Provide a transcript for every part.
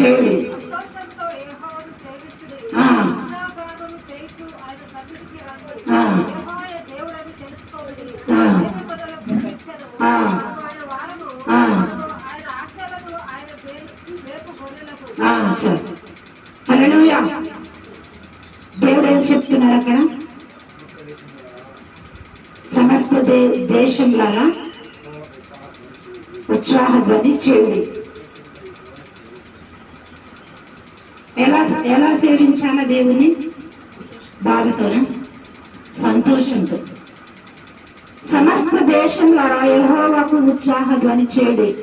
చేయుడి దేవుడు ఏం చెప్తున్నాడు అక్కడ? సమస్త దే దేశంలారా? ఉత్సాహ ధ్వని చేయుడి. ఎలా ఎలా సేవించాలా దేవుని బాధతోనా? సంతోషంతో. సమస్త దేశంలారా యహోవాకు ఉత్సాహ ధ్వని చేయుడి.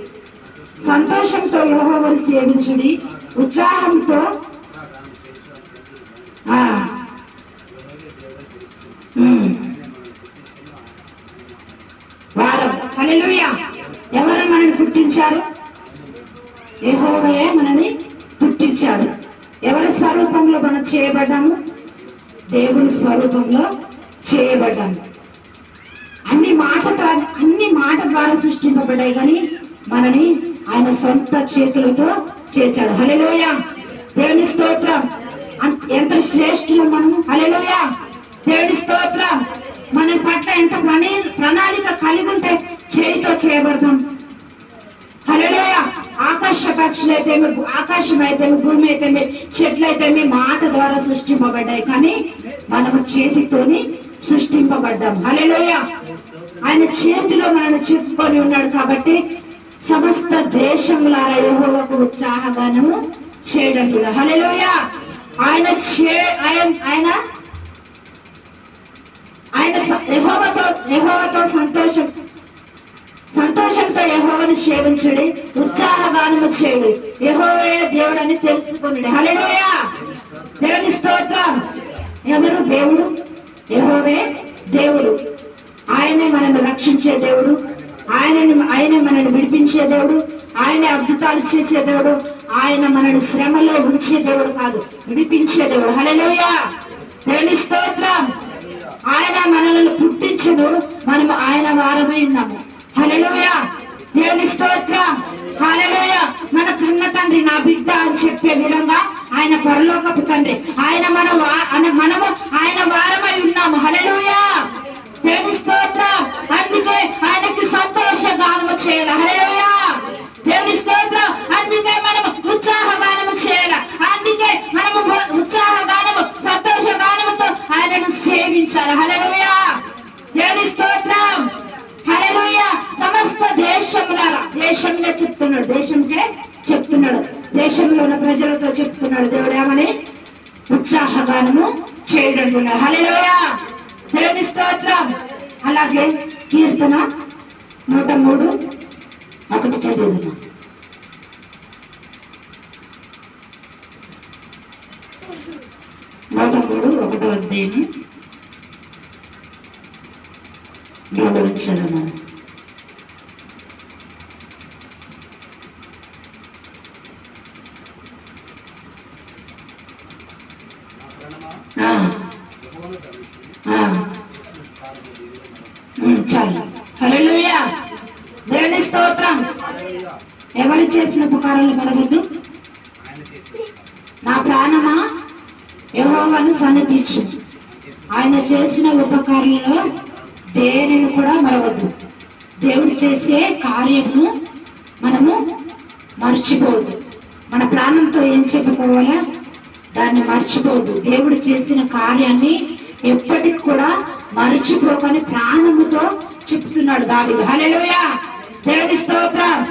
సంతోషంతో యెహోవాను సేవించుడి. ఉత్సాహంతో ఆ, వారం. హల్లెలూయా. ఎవరు మనల్ని పుట్టించారు? యెహోవాయే మనని పుట్టించాడు. ఎవరి స్వరూపంలో మనం చేయబడ్డాము? దేవుని స్వరూపంలో చేయబడ్డాము. అన్ని మాట ద్వారా అన్ని మాట ద్వారా సృష్టింపబడ్డాయి కానీ మనని ఆయన సొంత చేతులతో చేశాడు. హలెలోయ దేవుని స్తోత్రం! ఎంత శ్రేష్ఠులు మనం హలెలోయ దేవుని స్తోత్రం! మన పట్ల ఎంత ప్రణీ ప్రణాళిక కలిగి ఉంటే చేయితో చేయబడతాం. హల్లెలూయ! ఆకాశ పక్షులు అయితే ఆకాశం అయితే భూమి అయితే చెట్లు అయితే మాట ద్వారా సృష్టింపబడ్డాయి. కానీ మనము చేతితోని సృష్టింపబడ్డాం. హల్లెలూయ! ఆయన చేతిలో మనల్ని చెప్పుకొని ఉన్నాడు కాబట్టి సమస్త దేశములారా యెహోవాకు ఉత్సాహగానము చేయడం కూడా హల్లెలూయ! ఆయన చే ఆయన ఆయన ఆయన యహోవతో యహోవతో సంతోషం యహోవని సేవించుడి ఉత్సాహగానము చేయుడి. యహోవే దేవుడని తెలుసుకుని హల్లెలూయ! దేవుని స్తోత్రం. ఎవరు? దేవుడు. యహోవే దేవుడు. ఆయనే మనల్ని రక్షించే దేవుడు. ఆయనని ఆయనే మనల్ని విడిపించే దేవుడు. ఆయన అద్భుతాలు చేసే దేవుడు. ఆయన మనల్ని శ్రమలో ఉంచే దేవుడు కాదు. విడిపించే దేవుడు. హలలోయ దేవుని స్తోత్రం. ఆయన మనల్ని పుట్టించడు. మనం ఆయన వారమై ఉన్నాము. హలలోయ దేవుని స్తోత్రం. హల్లెలూయ. మన కన్న తండ్రి నా బిడ్డ అని చెప్పే విధంగా ఆయన పరలోకపు తండ్రి. ఆయన మన మనము దేశంగా చెప్తున్నాడు. దేశంకే చెప్తున్నాడు. దేశంలో ఉన్న ప్రజలతో చెప్తున్నాడు. దేవుడు ఏమని? ఉత్సాహగానము చేయడం హల్లెలూయ! దేవుని స్తోత్రం. అలాగే కీర్తన నూట మూడు ఒకటి చదివిన నూట మూడు ఒకటో అధ్యాయం మూడు చదువు చాలు. దేవుని స్తోత్రం. ఎవరు చేసిన ఉపకారాలు మరవద్దు? నా ప్రాణమా? యెహోవాను సన్నతించు. ఆయన చేసిన ఉపకారాలలో దేనిని కూడా మరవద్దు. దేవుడు చేసే కార్యమును మనము మర్చిపోవద్దు. మన ప్రాణంతో ఏం చెప్పుకోవాలా? దాన్ని మర్చిపోద్దు దేవుడు చేసిన కార్యాన్ని ఎప్పటికి కూడా మర్చిపోకని ప్రాణముతో చెప్తున్నాడు దావిదు. హలెలుయా దేవుడి స్తోత్రం.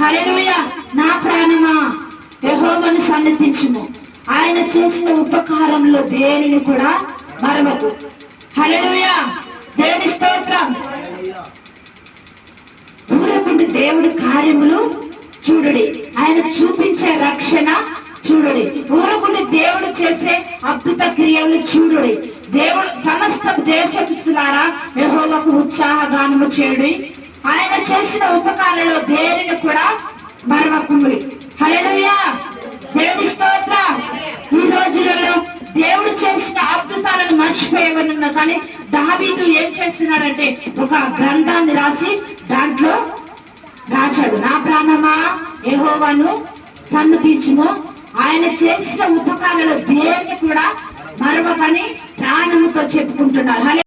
హలెలుయా నా ప్రాణమా? యహోమను సన్నతించుము. ఆయన చేసిన ఉపకారంలో దేనిని కూడా మరవకు. హలెలుయా దేవుని స్తోత్రం. ఊరకుండి దేవుడి కార్యములు చూడుడి. ఆయన చూపించే రక్షణ చూడుడి. ఊరుకుండి దేవుడు చేసే అద్భుత క్రియలు చూడుడి. దేవుడు సమస్త దేశస్తులారా యహోవకు ఉత్సాహగానము చేయుడి. ఆయన చేసిన ఉపకారంలో దేనిని కూడా మరవకుముడి. హల్లెలూయా! దేవుడి స్తోత్ర. ఈ రోజులలో దేవుడు చేసిన అద్భుతాలను మర్చిపోయేవనున్నా కానీ దావీదు ఏం చేస్తున్నాడంటే ఒక గ్రంథాన్ని రాసి దాంట్లో రాశాడు. నా ప్రాణమా? యెహోవాను సన్నతించుము. ఆయన చేసిన ఉపకారాలు దేన్ని కూడా మరొకని ప్రాణముతో చెప్పుకుంటున్నాడు.